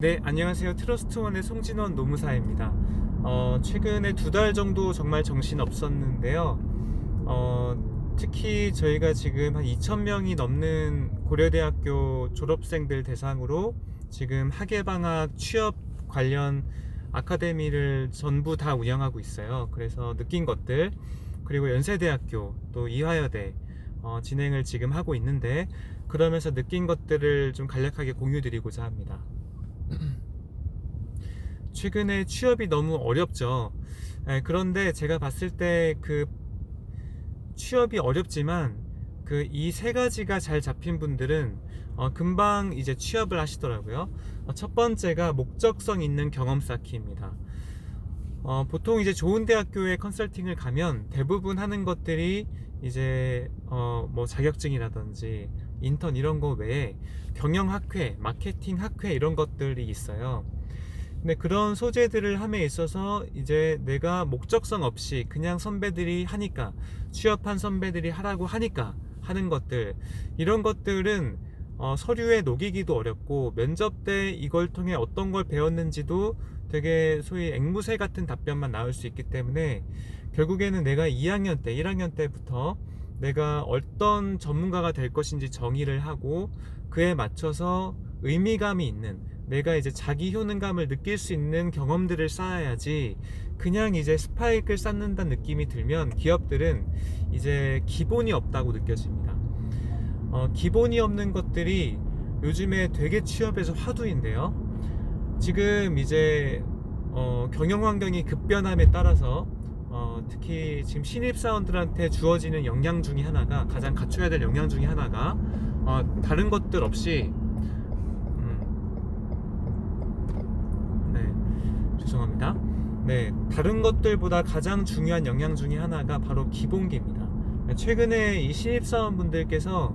네, 안녕하세요. 트러스트원의 송진원 노무사입니다. 어, 최근에 두 달 정도 정말 정신 없었는데요. 어, 특히 저희가 지금 한 2,000명이 넘는 고려대학교 졸업생들 대상으로 지금 학예방학 취업 관련 아카데미를 전부 다 운영하고 있어요. 그래서 느낀 것들, 그리고 연세대학교, 또 이화여대, 어, 진행을 지금 하고 있는데, 그러면서 느낀 것들을 좀 간략하게 공유드리고자 합니다. 최근에 취업이 너무 어렵죠. 예, 그런데 제가 봤을 때 그 취업이 어렵지만 그 이 세 가지가 잘 잡힌 분들은 어, 금방 이제 취업을 하시더라고요. 어, 첫 번째가 목적성 있는 경험 쌓기입니다. 어, 보통 이제 좋은 대학교에 컨설팅을 가면 대부분 하는 것들이 이제 어, 뭐 자격증이라든지 인턴 이런 거 외에 경영학회, 마케팅 학회 이런 것들이 있어요. 근데 그런 소재들을 함에 있어서 이제 내가 목적성 없이 그냥 선배들이 하니까 취업한 선배들이 하라고 하니까 하는 것들 이런 것들은 어, 서류에 녹이기도 어렵고 면접 때 이걸 통해 어떤 걸 배웠는지도 되게 소위 앵무새 같은 답변만 나올 수 있기 때문에 결국에는 내가 2학년 때, 1학년 때부터 내가 어떤 전문가가 될 것인지 정의를 하고 그에 맞춰서 의미감이 있는 내가 이제 자기 효능감을 느낄 수 있는 경험들을 쌓아야지 그냥 이제 스파이크를 쌓는다는 느낌이 들면 기업들은 이제 기본이 없다고 느껴집니다. 어, 기본이 없는 것들이 요즘에 되게 취업에서 화두인데요. 지금 이제 어, 경영 환경이 급변함에 따라서 어, 특히 지금 신입사원들한테 주어지는 역량 중에 하나가 가장 갖춰야 될 역량 중에 하나가 어, 다른 것들 없이 음, 네 죄송합니다. 네 다른 것들보다 가장 중요한 역량 중에 하나가 바로 기본기입니다. 최근에 이 신입사원분들께서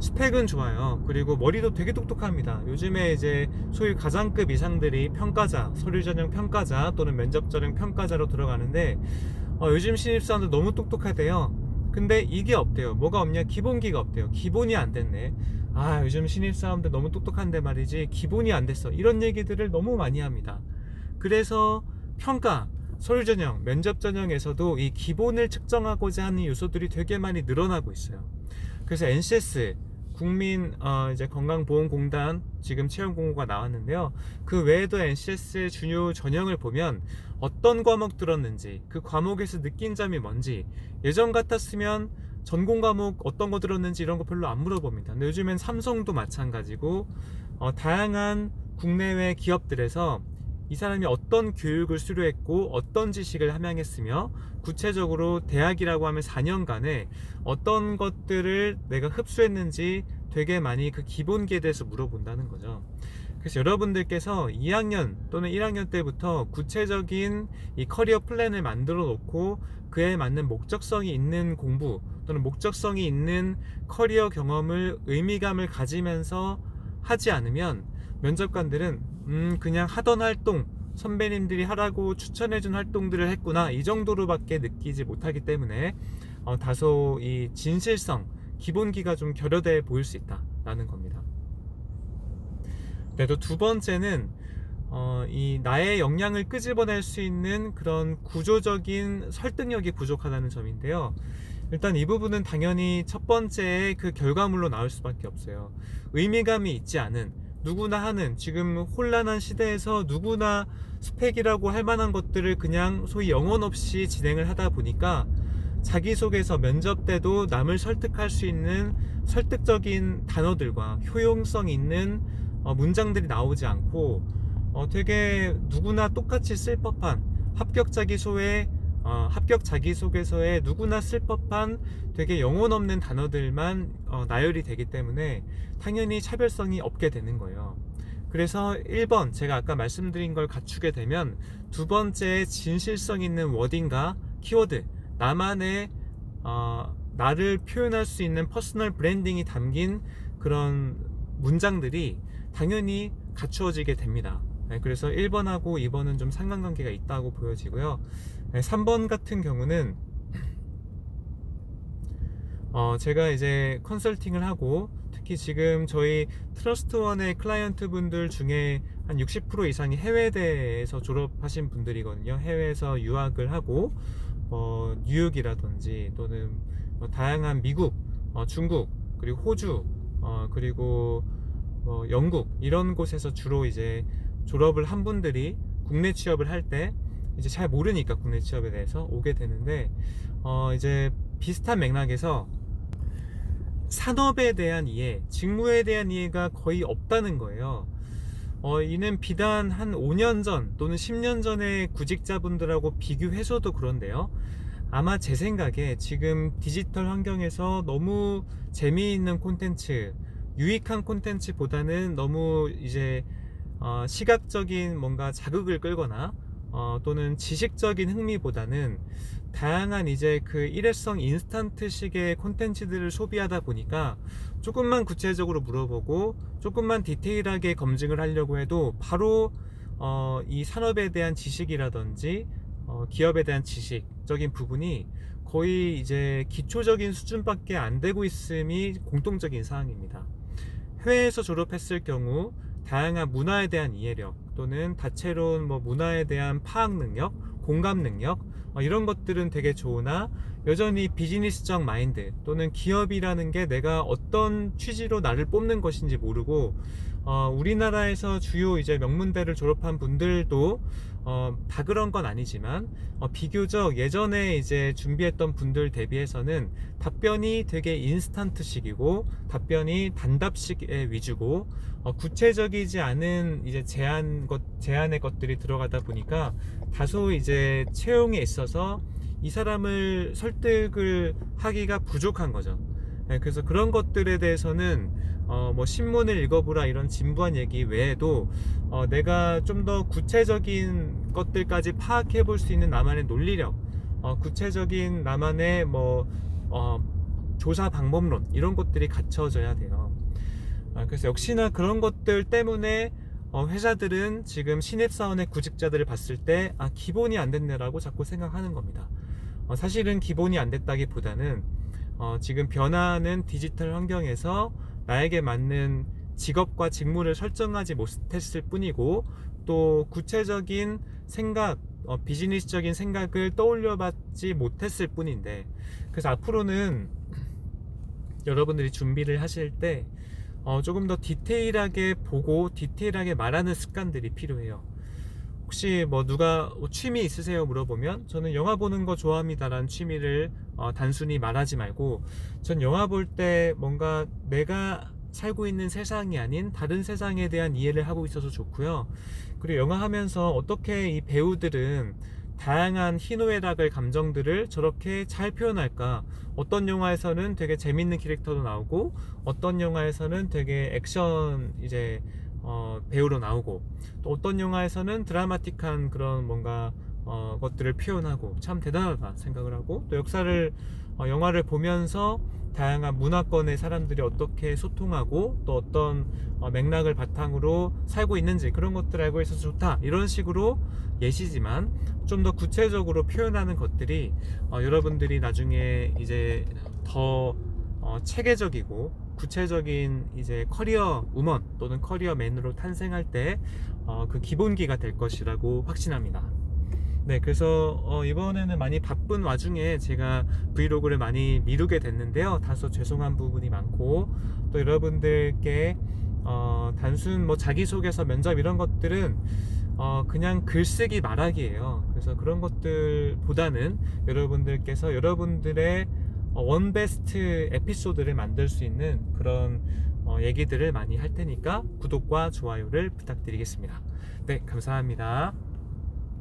스펙은 좋아요. 그리고 머리도 되게 똑똑합니다. 요즘에 이제 소위 가장급 이상들이 평가자, 서류 전형 평가자 또는 면접 전형 평가자로 들어가는데 어, 요즘 신입사원들 너무 똑똑하대요. 근데 이게 없대요. 뭐가 없냐? 기본기가 없대요. 기본이 안 됐네. 아, 요즘 신입사원들 너무 똑똑한데 말이지. 기본이 안 됐어. 이런 얘기들을 너무 많이 합니다. 그래서 평가, 서류 전형, 면접 전형에서도 이 기본을 측정하고자 하는 요소들이 되게 많이 늘어나고 있어요. 그래서 NCS 국민 어, 이제 건강보험공단 지금 채용 공고가 나왔는데요. 그 외에도 NCS의 주요 전형을 보면 어떤 과목 들었는지 그 과목에서 느낀 점이 뭔지 예전 같았으면 전공 과목 어떤 거 들었는지 이런 거 별로 안 물어봅니다. 근데 요즘엔 삼성도 마찬가지고 어, 다양한 국내외 기업들에서 이 사람이 어떤 교육을 수료했고 어떤 지식을 함양했으며 구체적으로 대학이라고 하면 4년간에 어떤 것들을 내가 흡수했는지 되게 많이 그 기본기에 대해서 물어본다는 거죠. 그래서 여러분들께서 2학년 또는 1학년 때부터 구체적인 이 커리어 플랜을 만들어 놓고 그에 맞는 목적성이 있는 공부 또는 목적성이 있는 커리어 경험을 의미감을 가지면서 하지 않으면 면접관들은 음 그냥 하던 활동 선배님들이 하라고 추천해준 활동들을 했구나 이 정도로밖에 느끼지 못하기 때문에 어, 다소 이 진실성 기본기가 좀 결여돼 보일 수 있다라는 겁니다. 그래도 두 번째는 어, 이 나의 역량을 끄집어낼 수 있는 그런 구조적인 설득력이 부족하다는 점인데요. 일단 이 부분은 당연히 첫 번째의 그 결과물로 나올 수밖에 없어요. 의미감이 있지 않은 누구나 하는 지금 혼란한 시대에서 누구나 스펙이라고 할 만한 것들을 그냥 소위 영혼 없이 진행을 하다 보니까 자기소개서 면접 때도 남을 설득할 수 있는 설득적인 단어들과 효용성 있는 어, 문장들이 나오지 않고 어, 되게 누구나 똑같이 쓸 법한 합격 자기소에 어, 합격 자기소개서에 누구나 쓸 법한 되게 영혼 없는 단어들만 어, 나열이 되기 때문에 당연히 차별성이 없게 되는 거예요. 그래서 1번 제가 아까 말씀드린 걸 갖추게 되면 두 번째 진실성 있는 워딩과 키워드 나만의 어, 나를 표현할 수 있는 퍼스널 브랜딩이 담긴 그런 문장들이 당연히 갖추어지게 됩니다. 네, 그래서 1번하고 2번은 좀 상관관계가 있다고 보여지고요. 네, 3번 같은 경우는 어, 제가 이제 컨설팅을 하고 특히 지금 저희 트러스트원의 클라이언트 분들 중에 한 60% 이상이 해외대에서 졸업하신 분들이거든요. 해외에서 유학을 하고 어, 뉴욕이라든지 또는 뭐 다양한 미국, 어, 중국 그리고 호주 어, 그리고 뭐 영국 이런 곳에서 주로 이제 졸업을 한 분들이 국내 취업을 할때 이제 잘 모르니까 국내 취업에 대해서 오게 되는데 어 이제 비슷한 맥락에서 산업에 대한 이해, 직무에 대한 이해가 거의 없다는 거예요. 어, 이는 비단 한 5년 전 또는 10년 전의 구직자분들하고 비교해서도 그런데요. 아마 제 생각에 지금 디지털 환경에서 너무 재미있는 콘텐츠, 유익한 콘텐츠보다는 너무 이제 어, 시각적인 뭔가 자극을 끌거나 어, 또는 지식적인 흥미보다는 다양한 이제 그 일회성 인스턴트식의 콘텐츠들을 소비하다 보니까 조금만 구체적으로 물어보고 조금만 디테일하게 검증을 하려고 해도 바로 어, 이 산업에 대한 지식이라든지 어, 기업에 대한 지식적인 부분이 거의 이제 기초적인 수준밖에 안 되고 있음이 공통적인 사항입니다. 해외에서 졸업했을 경우 다양한 문화에 대한 이해력 또는 다채로운 뭐 문화에 대한 파악 능력, 공감 능력 어, 이런 것들은 되게 좋으나 여전히 비즈니스적 마인드 또는 기업이라는 게 내가 어떤 취지로 나를 뽑는 것인지 모르고 어, 우리나라에서 주요 이제 명문대를 졸업한 분들도 어, 다 그런 건 아니지만 어, 비교적 예전에 이제 준비했던 분들 대비해서는 답변이 되게 인스턴트식이고 답변이 단답식의 위주고 어, 구체적이지 않은 이제 제한 것 제한의 것들이 들어가다 보니까 다소 이제 채용에 있어서 이 사람을 설득을 하기가 부족한 거죠. 네, 그래서 그런 것들에 대해서는 어, 뭐 신문을 읽어보라 이런 진부한 얘기 외에도 어, 내가 좀 더 구체적인 것들까지 파악해 볼 수 있는 나만의 논리력, 어, 구체적인 나만의 뭐 어, 조사 방법론 이런 것들이 갖춰져야 돼요. 아, 그래서 역시나 그런 것들 때문에 어, 회사들은 지금 신입 사원의 구직자들을 봤을 때 아, 기본이 안 됐네라고 자꾸 생각하는 겁니다. 어, 사실은 기본이 안 됐다기보다는 어, 지금 변화하는 디지털 환경에서 나에게 맞는 직업과 직무를 설정하지 못했을 뿐이고 또 구체적인 생각, 어, 비즈니스적인 생각을 떠올려봤지 못했을 뿐인데 그래서 앞으로는 여러분들이 준비를 하실 때 어, 조금 더 디테일하게 보고 디테일하게 말하는 습관들이 필요해요. 혹시 뭐 누가 취미 있으세요 물어보면 저는 영화 보는 거 좋아합니다라는 취미를 어, 단순히 말하지 말고 전 영화 볼 때 뭔가 내가 살고 있는 세상이 아닌 다른 세상에 대한 이해를 하고 있어서 좋고요. 그리고 영화 하면서 어떻게 이 배우들은 다양한 희노애락을 감정들을 저렇게 잘 표현할까? 어떤 영화에서는 되게 재밌는 캐릭터도 나오고 어떤 영화에서는 되게 액션 이제 어, 배우로 나오고 또 어떤 영화에서는 드라마틱한 그런 뭔가 어, 것들을 표현하고 참 대단하다 생각을 하고 또 역사를 어, 영화를 보면서 다양한 문화권의 사람들이 어떻게 소통하고 또 어떤 어, 맥락을 바탕으로 살고 있는지 그런 것들을 알고 있어서 좋다. 이런 식으로 예시지만 좀 더 구체적으로 표현하는 것들이 어, 여러분들이 나중에 이제 더 어, 체계적이고 구체적인 이제 커리어 우먼 또는 커리어 맨으로 탄생할 때 어, 그 기본기가 될 것이라고 확신합니다. 네, 그래서 어, 이번에는 많이 바쁜 와중에 제가 브이로그를 많이 미루게 됐는데요. 다소 죄송한 부분이 많고 또 여러분들께 어, 단순 뭐 자기소개서 면접 이런 것들은 어, 그냥 글쓰기 말하기예요. 그래서 그런 것들보다는 여러분들께서 여러분들의 어, 원베스트 에피소드를 만들 수 있는 그런 어, 얘기들을 많이 할 테니까 구독과 좋아요를 부탁드리겠습니다. 네, 감사합니다.